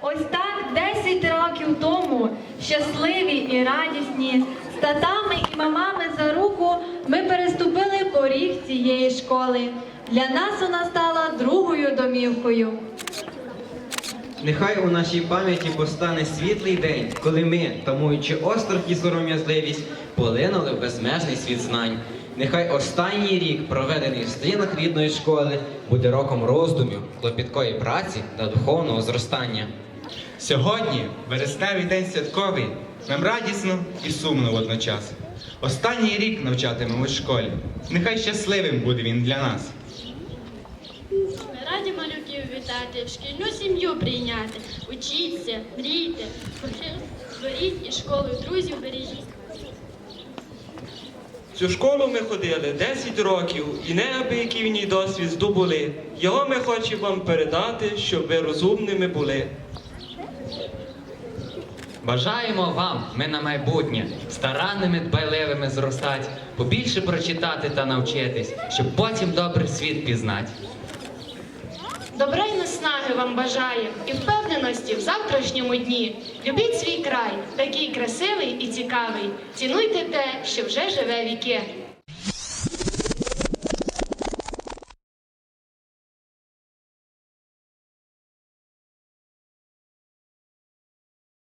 Ось так 10 років тому, щасливі і радісні, з татами і мамами за руку ми переступили поріг цієї школи. Для нас вона стала другою домівкою. Нехай у нашій пам'яті постане світлий день, коли ми, тамуючи острах і сором'язливість, полинули в безмежний світ знань. Нехай останній рік, проведений в стінах рідної школи, буде роком роздумів, клопіткої праці та духовного зростання. Сьогодні, вересневий день святковий, нам радісно і сумно водночас. Останній рік навчатимемось в школі. Нехай щасливим буде він для нас. Ми раді малюків вітати, в шкільну сім'ю прийняти. Учіться, мрійте, творіть і школу друзів бережіть. Цю школу ми ходили 10 років і неабиякий в ній досвід здобули. Його ми хочемо вам передати, щоб ви розумними були. Бажаємо вам, ми на майбутнє, старанними дбайливими зростать, побільше прочитати та навчитись, щоб потім добрий світ пізнати. Добра наснаги вам бажаю і впевненості в завтрашньому дні. Любіть свій край, такий красивий і цікавий. Цінуйте те, що вже живе віки.